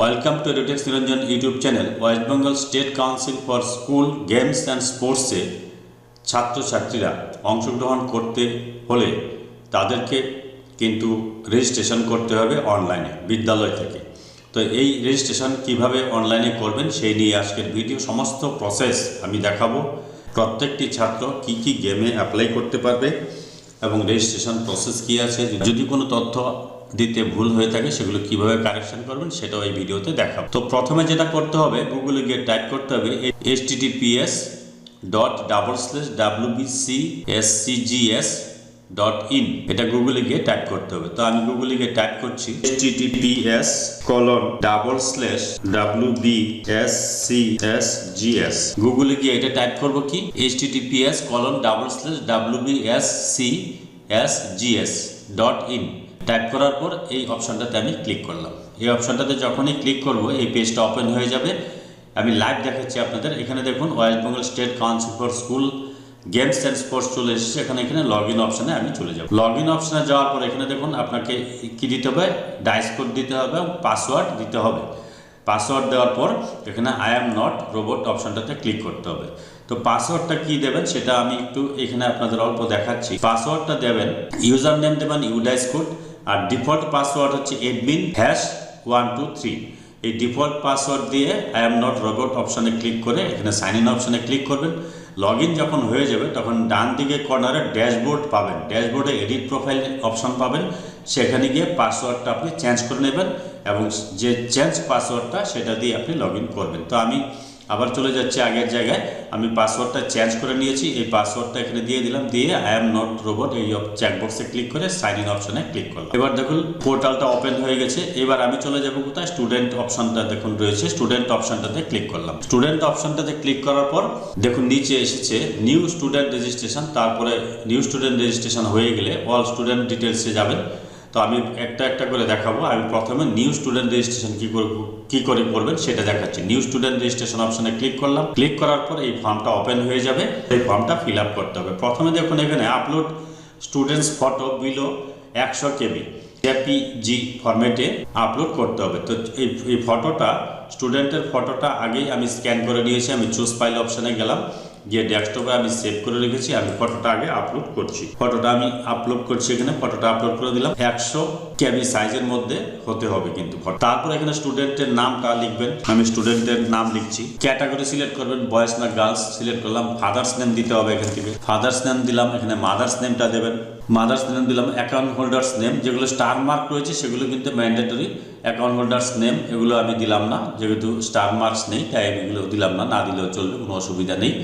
Welcome to Edutex Niranjan YouTube channel West Bengal state council for school games and স্পোর্টসে ছাত্রছাত্রীরা অংশগ্রহণ করতে হলে তাদেরকে কিন্তু রেজিস্ট্রেশন করতে হবে অনলাইনে বিদ্যালয় থেকে। তো এই রেজিস্ট্রেশন কীভাবে অনলাইনে করবেন সেই নিয়ে আজকের ভিডিও সমস্ত প্রসেস আমি দেখাবো। প্রত্যেকটি ছাত্র কি কি গেমে অ্যাপ্লাই করতে পারবে এবং রেজিস্ট্রেশন প্রসেস কি আছে, যদি কোনো তথ্য দিতে ভুল হয়ে থাকে, সেগুলো কীভাবে কারেকশন করবেন সেটাও এই ভিডিওতে দেখাবো। তো প্রথমে যেটা করতে হবে গুগলে গিয়ে টাইপ করতে হবে H TTPS dot double slash WBC SCGS dot in এটা গুগলে গিয়ে টাইপ করতে হবে। তো আমি গুগলে গিয়ে টাইপ করছি H TTPS colon double slash W B S C S G S গুগলে গিয়ে এটা টাইপ করব কি? H TTPS colon double slash W B S C S G S dot in type করার পর এই অপশনটাতে আমি ক্লিক করলাম। এই অপশনটাতে যখনই ক্লিক করব, এই পেজটা ওপেন হয়ে যাবে। আমি লাইভ দেখাচ্ছি আপনাদের। এখানে দেখুন West Bengal state council for school games and sports চলে এসেছে। এখানে এখানে লগ ইন অপশানে আমি চলে যাব। লগ ইন অপশানে যাওয়ার পর এখানে দেখুন, আপনাকে কি দিতে হবে? ডাইস কোড দিতে হবে এবং পাসওয়ার্ড দিতে হবে। পাসওয়ার্ড দেওয়ার পর এখানে আই অ্যাম নট রোবট অপশনটাতে ক্লিক করতে হবে। তো পাসওয়ার্ডটা কি দেবেন সেটা আমি একটু এখানে আপনাদের অল্প দেখাচ্ছি। পাসওয়ার্ডটা দেবেন ইউজার নেম দেবেন ইউডাইস কোড আর ডিফল্ট পাসওয়ার্ড হচ্ছে admin hash one two three এই ডিফল্ট পাসওয়ার্ড দিয়ে আই এম নট রোবট অপশানে ক্লিক করে এখানে সাইন ইন অপশানে ক্লিক করবেন। লগ যখন হয়ে যাবে তখন ডান দিকে কর্নারে ড্যাশবোর্ড পাবেন। ড্যাশবোর্ডে এডিট প্রোফাইল অপশন পাবেন। সেখানে গিয়ে পাসওয়ার্ডটা আপনি চেঞ্জ করে নেবেন এবং যে চেঞ্জ পাসওয়ার্ডটা সেটা দিয়ে আপনি লগ করবেন। তো আমি আবার চলে যাচ্ছে আগের জায়গায়। আমি পাসওয়ার্ডটা চেঞ্জ করে নিয়েছি। এই পাসওয়ার্ডটা এখানে দিয়ে দিলাম। দিয়ে আই এম নট রোবট এই চেকবক্সে ক্লিক করে সাইন ইন অপশনে ক্লিক করলাম। এবার দেখুন পোর্টালটা ওপেন হয়ে গেছে। এবার আমি চলে যাব কোথায়? স্টুডেন্ট অপশনটা দেখুন রয়েছে। স্টুডেন্ট অপশনটাতে ক্লিক করলাম। স্টুডেন্ট অপশনটাতে ক্লিক করার পর দেখুন, নিচে এসেছে নিউ স্টুডেন্ট রেজিস্ট্রেশন তারপরে নিউ স্টুডেন্ট রেজিস্ট্রেশন হয়ে গেলে অল স্টুডেন্ট ডিটেলসে যাবেন। তো আমি একটা একটা করে দেখাবো। আমি প্রথমে নিউ স্টুডেন্ট রেজিস্ট্রেশন কী করে কী করে করবেন সেটা দেখাচ্ছি। নিউ স্টুডেন্ট রেজিস্ট্রেশন অপশনে ক্লিক করলাম। ক্লিক করার পর এই ফর্মটা ওপেন হয়ে যাবে। এই ফর্মটা ফিল আপ করতে হবে। প্রথমে দেখুন এখানে আপলোড স্টুডেন্টস ফটো বিলো একশো কেবি। জেপিজি ফরম্যাটে আপলোড করতে হবে। তো এই এই ফটোটা স্টুডেন্টের ফটোটা আগেই আমি স্ক্যান করে নিয়েছি। আমি চুজ ফাইল অপশানে গেলাম। গিয়ে ডেস্কটপে আমি সেভ করে রেখেছি, আমি ফটোটা আগে আপলোড করছি। ফটোটা আমি আপলোড করছি এখানে, ফটোটা আপলোড করে দিলাম। একশো কেবি সাইজের মধ্যে হতে হবে কিন্তু তারপর এখানে স্টুডেন্টের নামটা লিখবেন। আমি স্টুডেন্টের নাম লিখছি। ক্যাটাগরি সিলেক্ট করবেন বয়েজ না গার্লস সিলেক্ট করলাম। ফাদার্স নেম দিতে হবে এখান থেকে। ফাদার্স নেম দিলাম, এখানে মাদার্স নেমটা দেবেন। মাদার্স নেম দিলাম অ্যাকাউন্ট হোল্ডার্স নেম যেগুলো স্টার মার্ক রয়েছে, সেগুলো কিন্তু ম্যান্ডেটরি অ্যাকাউন্ট হোল্ডার্স নেম এগুলো আমি দিলাম না। যেহেতু স্টার মার্কস নেই, তাই এগুলো দিলাম না। না দিলেও চলবে, কোনো অসুবিধা নেই।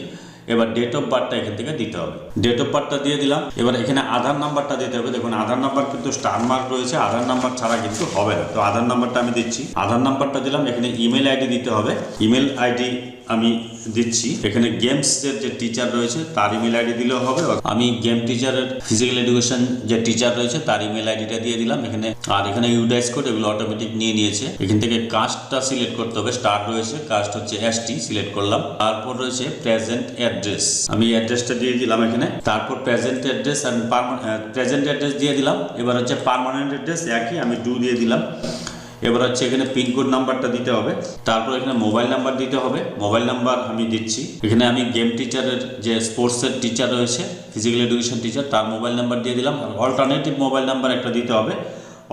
এবার ডেট অফ বার্থটা এখান থেকে দিতে হবে। ডেট অফ বার্থটা দিয়ে দিলাম। এবার এখানে আধার নাম্বারটা দিতে হবে। দেখুন আধার নাম্বার কিন্তু স্টার মার্ক রয়েছে। আধার নাম্বার ছাড়া কিন্তু হবে না। তো আধার নাম্বারটা আমি দিচ্ছি। আধার নাম্বারটা দিলাম। এখানে ইমেল আইডি দিতে হবে। ইমেল আইডি আমি দিচ্ছি। এখানে গেমসের যে টিচার রয়েছে তার ইমেল আইডি দিলেও হবে। আমি গেম টিচারের ফিজিক্যাল এডুকেশন যে টিচার রয়েছে তার ইমেল আইডিটা দিয়ে দিলাম। এখানে, আর এখানে ইউডাইস কোড এগুলো অটোমেটিক নিয়ে নিয়েছে। এখান থেকে কাস্টটা সিলেক্ট করতে হবে। স্টার রয়েছে কাস্ট হচ্ছে এসটি সিলেক্ট করলাম। তারপর রয়েছে প্রেজেন্ট অ্যাড্রেস আমি অ্যাড্রেসটা দিয়ে দিলাম এখানে। তারপর প্রেজেন্ট অ্যাড্রেস আর প্রেজেন্ট অ্যাড্রেস দিয়ে দিলাম। এবার হচ্ছে পার্মানেন্ট অ্যাড্রেস একই, আমি ডু দিয়ে দিলাম। এবার হচ্ছে এখানে পিনকোড নাম্বারটা দিতে হবে। তারপর এখানে মোবাইল নাম্বার দিতে হবে। মোবাইল নাম্বার আমি দিচ্ছি। এখানে আমি গেম টিচারের যে স্পোর্টসের টিচার রয়েছে ফিজিক্যাল এডুকেশন টিচার তার মোবাইল নাম্বার দিয়ে দিলাম। আর অল্টারনেটিভ মোবাইল নাম্বার একটা দিতে হবে।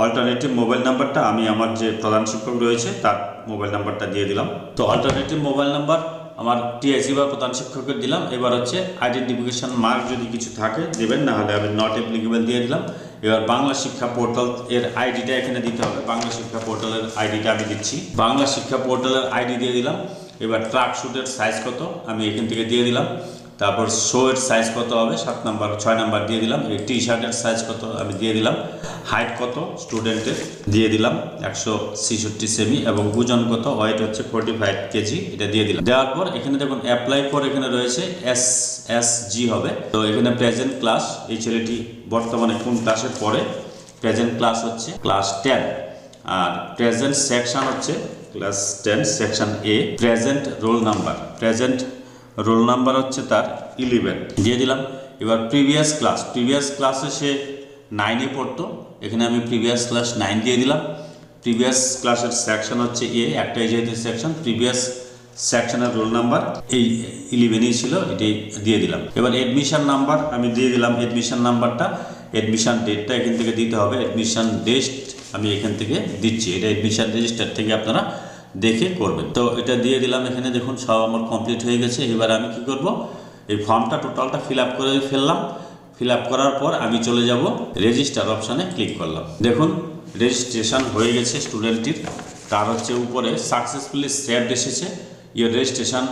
অল্টারনেটিভ মোবাইল নাম্বারটা আমি আমার যে প্রধান শিক্ষক রয়েছে, তার মোবাইল নাম্বারটা দিয়ে দিলাম। তো অল্টারনেটিভ মোবাইল নাম্বার আমার টিআইসি বা প্রধান শিক্ষকের দিলাম। এবার হচ্ছে আইডেন্টিফিকেশান মার্ক যদি কিছু থাকে, দেবেন, না হলে আমি নট অ্যাপ্লিকেবল দিয়ে দিলাম। এবার বাংলা শিক্ষা পোর্টাল এর আইডিটা এখানে দিতে হবে। বাংলা শিক্ষা পোর্টালের আইডিটা আমি দিচ্ছি। বাংলা শিক্ষা পোর্টালের আইডি দিয়ে দিলাম। এবার ট্রাক শুটের সাইজ কত? আমি এখান থেকে দিয়ে দিলাম। তারপর শো এর সাইজ কত হবে? সাত নাম্বার, ছয় নাম্বার দিয়ে দিলাম। এই টি শার্টের সাইজ কত? আমি দিয়ে দিলাম। হাইট কত? স্টুডেন্টের দিয়ে দিলাম। একশো ছেষট্টি সেমি এবং ওজন কত? ওয়েট হচ্ছে ফোর্টি ফাইভ কেজি। এটা দিয়ে দিলাম। দেওয়ার পর এখানে দেখুন অ্যাপ্লাই ফর এখানে রয়েছে এস এস জি হবে। তো এখানে প্রেজেন্ট ক্লাস এই ছেলেটি বর্তমানে কোন ক্লাসে পড়ে? প্রেজেন্ট ক্লাস হচ্ছে ক্লাস টেন আর প্রেজেন্ট সেকশন হচ্ছে class ten section A present roll number present roll number হচ্ছে তার ইলেভেন দিয়ে দিলাম। এবার প্রিভিয়াস ক্লাস প্রিভিয়াস ক্লাসে সে নাইনে পড়তো। এখানে আমি প্রিভিয়াস ক্লাস নাইন দিয়ে দিলাম। প্রিভিয়াস ক্লাসের সেকশন হচ্ছে এ একটাই যেহেতু সেকশন প্রিভিয়াস সেকশনের রোল নাম্বার এই ইলেভেনই ছিল এটি দিয়ে দিলাম। এবার এডমিশন নাম্বার আমি দিয়ে দিলাম এডমিশন নাম্বারটা এডমিশন ডেটটা এখান থেকে দিতে হবে। এডমিশন ডেট আমি এখান থেকে দিচ্ছি। এটা এডমিশন রেজিস্টার থেকে আপনারা দেখে করবেন। তো এটা দিয়ে দিলাম এখানে, দেখুন, সব আমার কমপ্লিট হয়ে গেছে। এবার আমি কি করব? এই ফর্মটা টোটালটা ফিল আপ করে ফেললাম। ফিল আপ করার পর আমি চলে যাব রেজিস্টার অপশানে ক্লিক করলাম। দেখুন রেজিস্ট্রেশন হয়ে গেছে স্টুডেন্টটির তার হচ্ছে উপরে সাকসেসফুলি সেভড এসেছে। ইয়ে রেজিস্ট্রেশন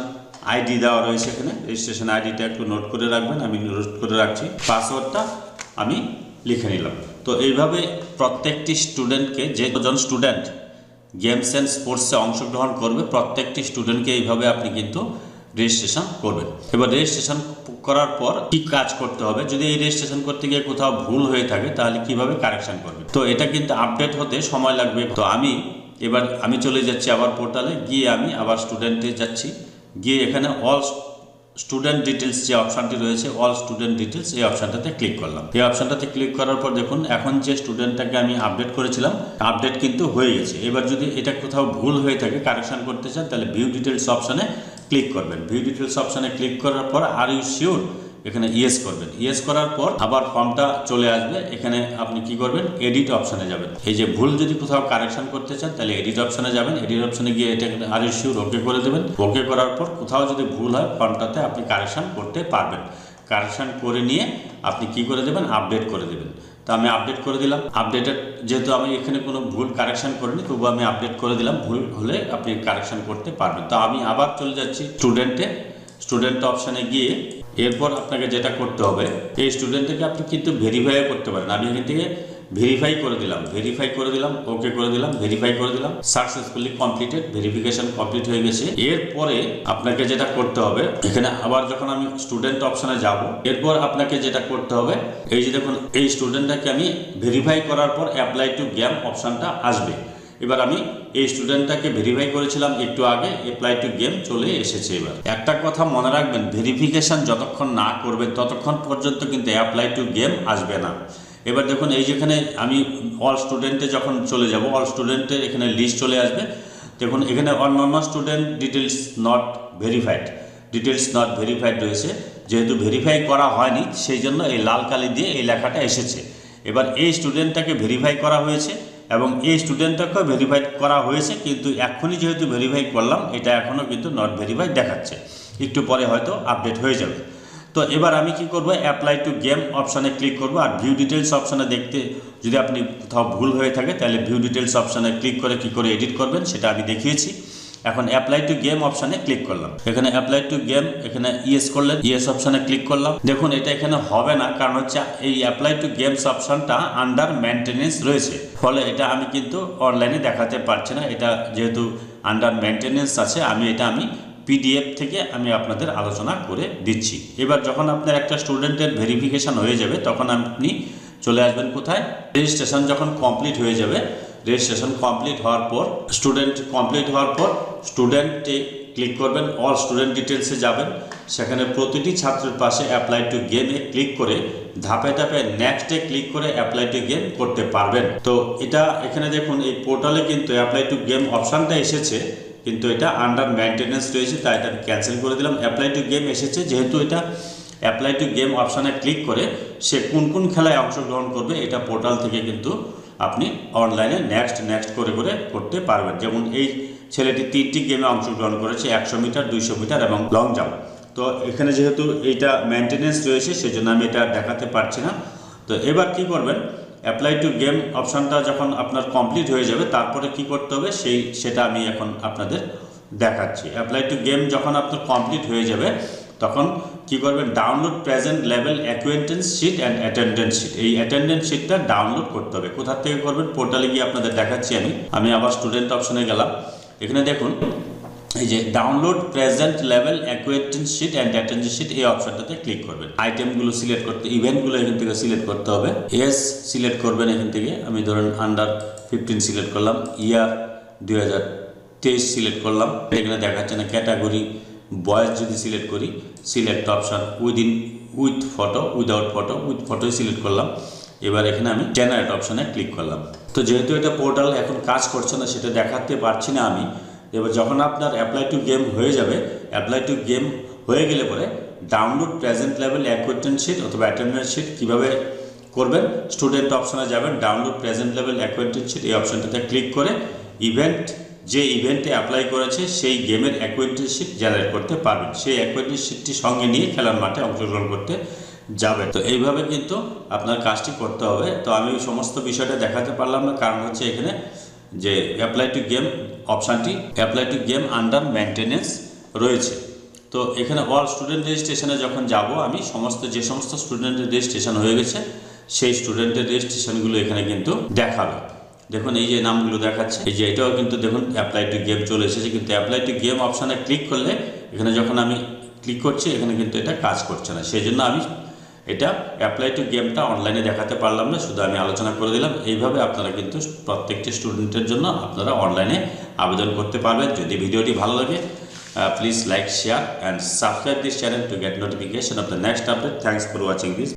আইডি দেওয়া রয়েছে এখানে। রেজিস্ট্রেশন আইডিটা একটু নোট করে রাখবেন, আমি নোট করে রাখছি। পাসওয়ার্ডটা আমি লিখে নিলাম। তো এইভাবে প্রত্যেকটি স্টুডেন্টকে যে জন স্টুডেন্ট গেমস অ্যান্ড স্পোর্টসে অংশগ্রহণ করবে, প্রত্যেকটি স্টুডেন্টকে এইভাবে আপনি কিন্তু রেজিস্ট্রেশন করবেন। এবার রেজিস্ট্রেশন করার পর কি কাজ করতে হবে? যদি এই রেজিস্ট্রেশন করতে গিয়ে কোথাও ভুল হয়ে থাকে, তাহলে কীভাবে কারেকশন করবে তো এটা কিন্তু আপডেট হতে সময় লাগবে। তো আমি এবার আমি চলে যাচ্ছি আবার পোর্টালে গিয়ে আমি আবার স্টুডেন্টে যাচ্ছি। গিয়ে এখানে অল স্টুডেন্ট ডিটেলস যে অপশানটি রয়েছে অল স্টুডেন্ট ডিটেলস এই অপশানটাতে ক্লিক করলাম। এই অপশানটাতে ক্লিক করার পর দেখুন, এখন যে স্টুডেন্টটাকে আমি আপডেট করেছিলাম আপডেট কিন্তু হয়ে গেছে। এবার যদি এটা কোথাও ভুল হয়ে থাকে কারেকশন করতে চান, তাহলে ভিউ ডিটেলস অপশানে ক্লিক করবেন। ভিউ ডিটেলস অপশানে ক্লিক করার পর আর ইউ শিওর এখানে ইয়েস করবেন। ইয়েস করার পর আবার ফর্মটা চলে আসবে। এখানে আপনি কি করবেন? এডিট অপশানে যাবেন। এই যে ভুল যদি কোথাও কারেকশন করতে চান, তাহলে এডিট অপশানে যাবেন। এডিট অপশানে গিয়ে এটা আর শিওর ওকে করে দেবেন। ওকে করার পর কোথাও যদি ভুল হয় ফর্মটাতে আপনি কারেকশন করতে পারবেন। কারেকশন করে নিয়ে আপনি কি করে দেবেন? আপডেট করে দেবেন। তো আমি আপডেট করে দিলাম। আপডেটেড যেহেতু আমি এখানে কোনো ভুল কারেকশন করিনি তবু আমি আপডেট করে দিলাম। ভুল হলে আপনি কারেকশন করতে পারবেন। তো আমি আবার চলে যাচ্ছি স্টুডেন্টে স্টুডেন্ট অপশানে গিয়ে এরপর আপনাকে যেটা করতে হবে, এই স্টুডেন্টটাকে আপনি কিন্তু ভেরিফাইও করতে পারেন। আমি এখান থেকে ভেরিফাই করে দিলাম ভেরিফাই করে দিলাম ওকে করে দিলাম ভেরিফাই করে দিলাম সাকসেসফুলি কমপ্লিটেড ভেরিফিকেশন কমপ্লিট হয়ে গেছে। এরপরে আপনাকে যেটা করতে হবে, এখানে আবার যখন আমি স্টুডেন্ট অপশনে যাব, এরপর আপনাকে যেটা করতে হবে, এই যে দেখুন, এই স্টুডেন্টটাকে আমি ভেরিফাই করার পর অ্যাপ্লাই টু গেম অপশনটা আসবে। এবার আমি এই স্টুডেন্টটাকে ভেরিফাই করেছিলাম একটু আগে অ্যাপ্লাই টু গেম চলে এসেছে এবার। একটা কথা মনে রাখবেন ভেরিফিকেশন যতক্ষণ না করবেন, ততক্ষণ পর্যন্ত কিন্তু অ্যাপ্লাই টু গেম আসবে না। এবার দেখুন, এই যেখানে আমি অল স্টুডেন্টে যখন চলে যাব অল স্টুডেন্টের এখানে লিস্ট চলে আসবে। দেখুন, এখানে অন্যান্য student details not verified details not verified রয়েছে। যেহেতু ভেরিফাই করা হয়নি, সেই জন্য এই লাল কালি দিয়ে এই লেখাটা এসেছে। এবার এই স্টুডেন্টটাকে ভেরিফাই করা হয়েছে। এবং এই স্টুডেন্টটাকেও ভেরিফাই করা হয়েছে, কিন্তু এখনই যেহেতু ভেরিফাই করলাম, এটা এখনও কিন্তু নট ভেরিফাই দেখাচ্ছে। একটু পরে হয়তো আপডেট হয়ে যাবে। তো এবার আমি কি করব? অ্যাপ্লাই টু গেম অপশানে ক্লিক করব, আর ভিউ ডিটেলস অপশানে দেখতে যদি আপনি কোথাও ভুল হয়ে থাকে, তাহলে ভিউ ডিটেলস অপশানে ক্লিক করে কি করে এডিট করবেন, সেটা আমি দেখিয়েছি। এখন অ্যাপ্লাই টু গেম অপশানে ক্লিক করলাম। এখানে অ্যাপ্লাই টু গেম এখানে ইয়েস করলেন ইয়েস অপশানে ক্লিক করলাম। দেখুন, এটা এখানে হবে না, কারণ হচ্ছে এই অ্যাপ্লাই টু গেমস অপশানটা আন্ডার মেনটেনেন্স রয়েছে। ফলে এটা আমি কিন্তু অনলাইনে দেখাতে পারছি না। এটা যেহেতু আন্ডার মেনটেনেন্স আছে, আমি এটা আমি পিডিএফ থেকে আমি আপনাদের আলোচনা করে দিচ্ছি। এবার যখন আপনার একটা স্টুডেন্টের ভেরিফিকেশান হয়ে যাবে, তখন আপনি চলে আসবেন কোথায়? রেজিস্ট্রেশন যখন কমপ্লিট হয়ে যাবে রেজিস্ট্রেশন কমপ্লিট হওয়ার পর স্টুডেন্ট কমপ্লিট হওয়ার পর স্টুডেন্টে ক্লিক করবেন অল স্টুডেন্ট ডিটেলসে যাবেন। সেখানে প্রতিটি ছাত্রের পাশে অ্যাপ্লাই টু গেমে ক্লিক করে, ধাপে ধাপে নেক্সটে ক্লিক করে অ্যাপ্লাই টু গেম করতে পারবেন। তো এটা এখানে দেখুন, এই পোর্টালে কিন্তু অ্যাপ্লাই টু গেম অপশানটা এসেছে, কিন্তু এটা আন্ডার মেনটেনেন্স রয়েছে, তাই এটা আমি ক্যান্সেল করে দিলাম। অ্যাপ্লাই টু গেম এসেছে, যেহেতু এটা অ্যাপ্লাই টু গেম অপশানে ক্লিক করে, সে কোন কোন খেলায় অংশগ্রহণ করবে, এটা পোর্টাল থেকে কিন্তু আপনি অনলাইনে নেক্সট নেক্সট করে করে করতে পারবেন। যেমন এই ছেলেটি তিনটি গেমে অংশগ্রহণ করেছে, একশো মিটার দুইশো মিটার এবং লং জাম্প তো এখানে যেহেতু এইটা মেনটেনেন্স রয়েছে, সেজন্য আমি এটা দেখাতে পারছি না। তো এবার কি করবেন? অ্যাপ্লাই টু গেম অপশানটা যখন আপনার কমপ্লিট হয়ে যাবে, তারপরে কি করতে হবে? সেই, সেটা আমি এখন আপনাদের দেখাচ্ছি। অ্যাপ্লাই টু গেম যখন আপনার কমপ্লিট হয়ে যাবে, তখন কি করবেন? Download present level acquaintance sheet and attendance sheet এই অ্যাটেন্ডেন্স শিটটা ডাউনলোড করতে হবে। কোথা থেকে করবেন? পোর্টালে গিয়ে আপনাদের দেখাচ্ছি আমি। আমি আবার স্টুডেন্ট অপশনে গেলাম। এখানে দেখুন, এই যে download present level acquaintance sheet and attendance sheet এই অপশনটাতে ক্লিক করবেন। আইটেমগুলো সিলেক্ট করতে ইভেন্টগুলো এখান থেকে সিলেক্ট করতে হবে। এস সিলেক্ট করবেন এখান থেকে। আমি ধরেন আন্ডার ফিফটিন সিলেক্ট করলাম। ইয়ার দুই হাজার তেইশ সিলেক্ট করলাম। এখানে দেখাচ্ছে না ক্যাটাগরি বয়স যদি সিলেক্ট করি, select option within with photo without photo with ফটোই select করলাম। এবার এখানে আমি জেনারেট অপশানে ক্লিক করলাম। তো যেহেতু এটা পোর্টাল এখন কাজ করছে না, সেটা দেখাতে পারছি না আমি, এবার যখন আপনার অ্যাপ্লাই টু গেম হয়ে যাবে অ্যাপ্লাই টু গেম হয়ে গেলে পরে download present level acquaintance sheet অথবা অ্যাটেন্ডেন্স শিট কীভাবে করবেন স্টুডেন্ট অপশানে যাবেন download present level acquaintance sheet এই অপশনটাতে ক্লিক করে ইভেন্ট যে ইভেন্টে অ্যাপ্লাই করেছে, সেই গেমের অ্যাকোয়েন্টেন্স শিট জেনারেট করতে পারবেন। সেই অ্যাকোয়েন্টেন্স শিটটি সঙ্গে নিয়ে খেলার মাঠে অংশগ্রহণ করতে যাবে। তো এইভাবে কিন্তু আপনার কাজটি করতে হবে। তো আমি সমস্ত বিষয়টা দেখাতে পারলাম না। কারণ হচ্ছে এখানে যে অ্যাপ্লাই টু গেম অপশানটি apply to game under maintenance রয়েছে। তো এখানে অল স্টুডেন্ট রেজিস্ট্রেশনে যখন যাব, আমি সমস্ত, যে সমস্ত স্টুডেন্টের রেজিস্ট্রেশন হয়ে গেছে, সেই স্টুডেন্টের রেজিস্ট্রেশনগুলো এখানে কিন্তু দেখাবে। দেখুন, এই যে নামগুলো দেখাচ্ছে, এই যে এটাও কিন্তু দেখুন অ্যাপ্লাই টু গেম চলে এসেছে, কিন্তু অ্যাপ্লাই টু গেম অপশানে ক্লিক করলে, এখানে যখন আমি ক্লিক করছি, এখানে কিন্তু এটা কাজ করছে না। সেই জন্য আমি এটা অ্যাপ্লাই টু গেমটা অনলাইনে দেখাতে পারলাম না, শুধু আমি আলোচনা করে দিলাম। এইভাবে আপনারা কিন্তু প্রত্যেকটি স্টুডেন্টের জন্য আপনারা অনলাইনে আবেদন করতে পারবেন। যদি ভিডিওটি ভালো লাগে please like share and subscribe this channel to get notification of the next update thanks for watching this